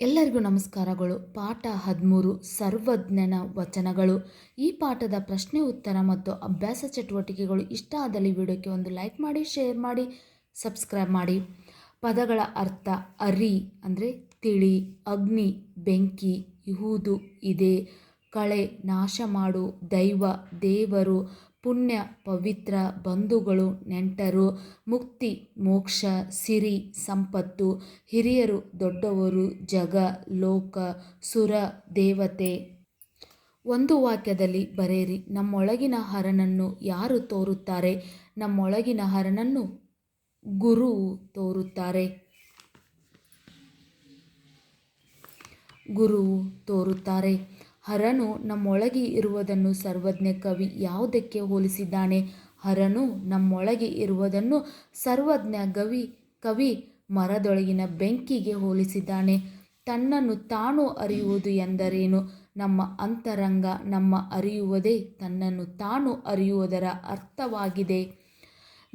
ಎಲ್ಲರಿಗೂ ನಮಸ್ಕಾರಗಳು. ಪಾಠ ಹದಿಮೂರು, ಸರ್ವಜ್ಞನ ವಚನಗಳು. ಈ ಪಾಠದ ಪ್ರಶ್ನೆ, ಉತ್ತರ ಮತ್ತು ಅಭ್ಯಾಸ ಚಟುವಟಿಕೆಗಳು ಇಷ್ಟ ಆದಲ್ಲಿ ವಿಡಿಯೋಕ್ಕೆ ಒಂದು ಲೈಕ್ ಮಾಡಿ, ಶೇರ್ ಮಾಡಿ, ಸಬ್ಸ್ಕ್ರೈಬ್ ಮಾಡಿ. ಪದಗಳ ಅರ್ಥ ಅರಿ ಅಂದರೆ ತಿಳಿ, ಅಗ್ನಿ, ಬೆಂಕಿ, ಇಹುದು, ಇದೆ, ಕಳೆ, ನಾಶ ಮಾಡು, ದೈವ, ದೇವರು ಪುಣ್ಯ ಪವಿತ್ರ ಬಂಧುಗಳು ನೆಂಟರು, ಮುಕ್ತಿ, ಮೋಕ್ಷ, ಸಿರಿ, ಸಂಪತ್ತು, ಹಿರಿಯರು, ದೊಡ್ಡವರು, ಜಗ, ಲೋಕ, ಸುರ, ದೇವತೆ. ಒಂದು ವಾಕ್ಯದಲ್ಲಿ ಬರೆಯಿರಿ, ನಮ್ಮೊಳಗಿನ ಹರನನ್ನು ಯಾರು ತೋರುತ್ತಾರೆ? ನಮ್ಮೊಳಗಿನ ಹರನನ್ನು ಗುರು ತೋರುತ್ತಾರೆ. ಗುರು ತೋರುತ್ತಾರೆ. ಹರನು ನಮ್ಮೊಳಗೆ ಇರುವುದನ್ನು ಸರ್ವಜ್ಞ ಕವಿ ಯಾವುದಕ್ಕೆ ಹೋಲಿಸಿದ್ದಾನೆ? ಹರನು ನಮ್ಮೊಳಗೆ ಇರುವುದನ್ನು ಸರ್ವಜ್ಞ ಗವಿ, ಕವಿ ಮರದೊಳಗಿನ ಬೆಂಕಿಗೆ ಹೋಲಿಸಿದ್ದಾನೆ. ತನ್ನನ್ನು ತಾನು ಅರಿಯುವುದು ಎಂದರೇನು? ನಮ್ಮ ಅಂತರಂಗ ನಮ್ಮ ಅರಿಯುವುದೇ ತನ್ನನ್ನು ತಾನು ಅರಿಯುವುದರ ಅರ್ಥವಾಗಿದೆ.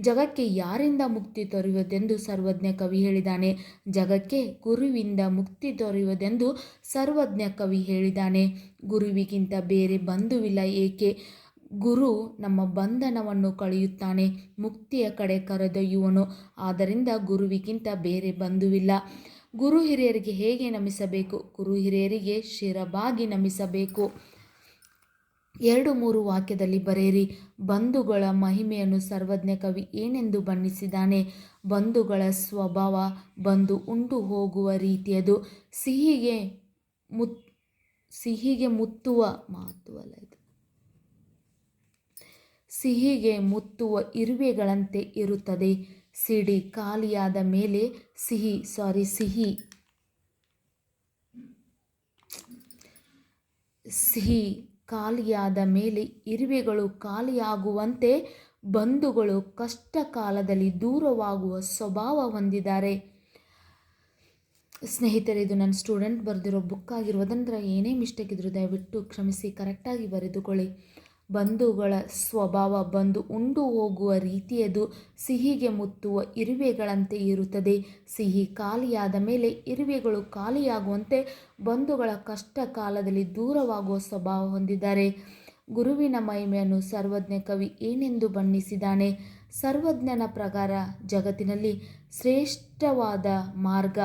ಜಗಕ್ಕೆ ಯಾರಿಂದ ಮುಕ್ತಿ ದೊರೆಯುವುದೆಂದು ಸರ್ವಜ್ಞ ಕವಿ ಹೇಳಿದಾನೆ ಜಗಕ್ಕೆ ಗುರುವಿಂದ ಮುಕ್ತಿ ದೊರೆಯುವುದೆಂದು ಸರ್ವಜ್ಞ ಕವಿ ಹೇಳಿದಾನೆ ಗುರುವಿಗಿಂತ ಬೇರೆ ಬಂಧುವಿಲ್ಲ ಏಕೆ? ಗುರು ನಮ್ಮ ಬಂಧನವನ್ನು ಕಳೆಯುತ್ತಾನೆ, ಮುಕ್ತಿಯ ಕಡೆ ಕರೆದೊಯ್ಯುವನು. ಆದ್ದರಿಂದ ಗುರುವಿಗಿಂತ ಬೇರೆ ಬಂಧುವಿಲ್ಲ. ಗುರು ಹಿರಿಯರಿಗೆ ಹೇಗೆ ನಮಿಸಬೇಕು? ಗುರು ಹಿರಿಯರಿಗೆ ಶಿರಬಾಗಿ ನಮಿಸಬೇಕು. ಎರಡು ಮೂರು ವಾಕ್ಯದಲ್ಲಿ ಬರೆಯಿರಿ, ಬಂಧುಗಳ ಮಹಿಮೆಯನ್ನು ಸರ್ವಜ್ಞ ಕವಿ ಏನೆಂದು ಬಣ್ಣಿಸಿದ್ದಾನೆ? ಬಂಧುಗಳ ಸ್ವಭಾವ ಬಂದು ಉಂಡು ಹೋಗುವ ರೀತಿಯದು. ಸಿಹಿಗೆ ಮುತ್, ಸಿಹಿಗೆ ಮುತ್ತುವ ಮಾತುವಲ್ಲ ಇದು. ಸಿಹಿಗೆ ಮುತ್ತುವ ಇರುವೆಗಳಂತೆ ಇರುತ್ತದೆ. ಸಿಡಿ ಖಾಲಿಯಾದ ಮೇಲೆ ಸಿಹಿ, ಸಾರಿ ಸಿಹಿ. ಸಿಹಿ ಖಾಲಿಯಾದ ಮೇಲೆ ಇರುವೆಗಳು ಖಾಲಿಯಾಗುವಂತೆ ಬಂಧುಗಳು ಕಷ್ಟ ಕಾಲದಲ್ಲಿ ದೂರವಾಗುವ ಸ್ವಭಾವ ಹೊಂದಿದ್ದಾರೆ. ಸ್ನೇಹಿತರೆ, ಇದು ನನ್ನ ಸ್ಟೂಡೆಂಟ್ ಬರೆದಿರೋ ಬುಕ್ ಆಗಿರೋದಂದ್ರೆ ಏನೇ ಮಿಸ್ಟೇಕ್ ಇದ್ರೂ ದಯವಿಟ್ಟು ಕ್ಷಮಿಸಿ, ಕರೆಕ್ಟಾಗಿ ಬರೆದುಕೊಳ್ಳಿ. ಬಂಧುಗಳ ಸ್ವಭಾವ ಬಂದು ಉಂಡು ಹೋಗುವ ರೀತಿಯದು ಸಿಹಿಗೆ ಮುತ್ತುವ ಇರುವೆಗಳಂತೆ ಇರುತ್ತದೆ. ಸಿಹಿ ಖಾಲಿಯಾದ ಮೇಲೆ ಇರುವೆಗಳು ಖಾಲಿಯಾಗುವಂತೆ ಬಂಧುಗಳ ಕಷ್ಟ ಕಾಲದಲ್ಲಿ ದೂರವಾಗುವ ಸ್ವಭಾವ ಹೊಂದಿದ್ದಾರೆ. ಗುರುವಿನ ಮಹಿಮೆಯನ್ನು ಸರ್ವಜ್ಞ ಕವಿ ಏನೆಂದು ಬಣ್ಣಿಸಿದ್ದಾನೆ? ಸರ್ವಜ್ಞನ ಪ್ರಕಾರ ಜಗತ್ತಿನಲ್ಲಿ ಶ್ರೇಷ್ಠವಾದ ಮಾರ್ಗ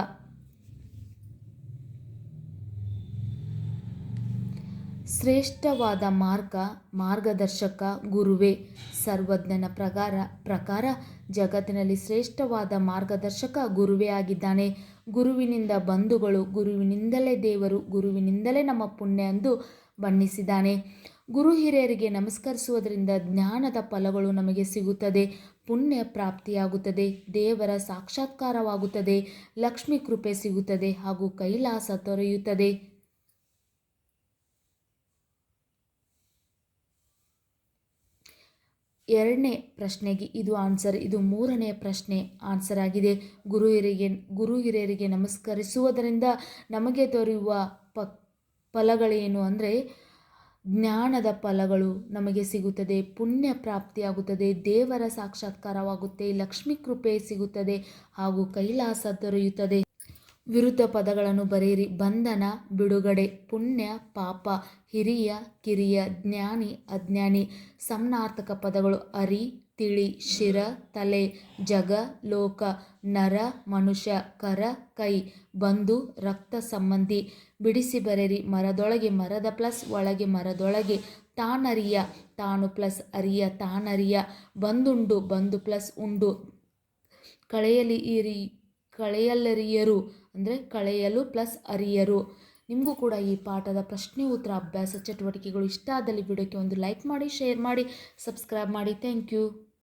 ಶ್ರೇಷ್ಠವಾದ ಮಾರ್ಗ, ಮಾರ್ಗದರ್ಶಕ, ಗುರುವೇ. ಸರ್ವಜ್ಞನ ಪ್ರಕಾರ ಪ್ರಕಾರ ಜಗತ್ತಿನಲ್ಲಿ ಶ್ರೇಷ್ಠವಾದ ಮಾರ್ಗದರ್ಶಕ, ಗುರುವೇ ಆಗಿದ್ದಾನೆ. ಗುರುವಿನಿಂದ ಬಂಧುಗಳು, ಗುರುವಿನಿಂದಲೇ ದೇವರು, ಗುರುವಿನಿಂದಲೇ ನಮ್ಮ ಪುಣ್ಯ ಎಂದು ಬಣ್ಣಿಸಿದ್ದಾನೆ. ಗುರು ಹಿರಿಯರಿಗೆ ನಮಸ್ಕರಿಸುವುದರಿಂದ ಜ್ಞಾನದ ಫಲಗಳು ನಮಗೆ ಸಿಗುತ್ತದೆ. ಪುಣ್ಯ ಪ್ರಾಪ್ತಿಯಾಗುತ್ತದೆ. ದೇವರ ಸಾಕ್ಷಾತ್ಕಾರವಾಗುತ್ತದೆ. ಲಕ್ಷ್ಮಿ ಕೃಪೆ ಸಿಗುತ್ತದೆ ಹಾಗೂ ಕೈಲಾಸ ತೊರೆಯುತ್ತದೆ ಎರಡನೇ ಪ್ರಶ್ನೆಗೆ ಇದು ಆನ್ಸರ್ ಇದು ಮೂರನೇ ಪ್ರಶ್ನೆ ಆನ್ಸರ್ ಆಗಿದೆ. ಗುರು ಹಿರಿಗೆ ಗುರು ಹಿರಿಯರಿಗೆ ನಮಸ್ಕರಿಸುವುದರಿಂದ ನಮಗೆ ದೊರೆಯುವ ಪ, ಫಲಗಳೇನು ಅಂದರೆ ಜ್ಞಾನದ ಫಲಗಳು ನಮಗೆ ಸಿಗುತ್ತದೆ, ಪುಣ್ಯ ಪ್ರಾಪ್ತಿಯಾಗುತ್ತದೆ, ದೇವರ ಸಾಕ್ಷಾತ್ಕಾರವಾಗುತ್ತೆ, ಲಕ್ಷ್ಮೀ ಕೃಪೆ ಸಿಗುತ್ತದೆ ಹಾಗೂ ಕೈಲಾಸ ದೊರೆಯುತ್ತದೆ. ವಿರುದ್ಧ ಪದಗಳನ್ನು ಬರೆಯಿರಿ. ಬಂಧನ, ಬಿಡುಗಡೆ, ಪುಣ್ಯ, ಪಾಪ, ಹಿರಿಯ, ಕಿರಿಯ, ಜ್ಞಾನಿ, ಅಜ್ಞಾನಿ ಸಮನಾರ್ಥಕ ಪದಗಳು ಅರಿ, ತಿಳಿ, ಶಿರ, ತಲೆ, ಜಗ, ಲೋಕ, ನರ, ಮನುಷ್ಯ, ಕರ, ಕೈ, ಬಂಧು, ರಕ್ತ ಸಂಬಂಧಿ, ಬಿಡಿಸಿ ಬರೆಯಿರಿ. ಮರದೊಳಗೆ ಮರದ ಪ್ಲಸ್, ಒಳಗೆ ಮರದೊಳಗೆ ತಾನರಿಯ, ತಾನು ಪ್ಲಸ್ ಅರಿಯ, ತಾನರಿಯ, ಬಂದುಂಡು ಬಂದು ಪ್ಲಸ್ ಉಂಡು. ಕಳೆಯಲಿ ಇರಿ ಕಳೆಯಲರಿಯರು ಅಂದರೆ ಕಳೆಯಲು ಪ್ಲಸ್ ಅರಿಯರು. ನಿಮಗೂ ಕೂಡ ಈ ಪಾಠದ ಪ್ರಶ್ನೆ ಉತ್ತರ ಅಭ್ಯಾಸ ಚಟುವಟಿಕೆಗಳು ಇಷ್ಟ ಆದಲ್ಲಿ ವಿಡಿಯೋಕ್ಕೆ ಒಂದು ಲೈಕ್ ಮಾಡಿ ಶೇರ್ ಮಾಡಿ ಸಬ್ಸ್ಕ್ರೈಬ್ ಮಾಡಿ. Thank you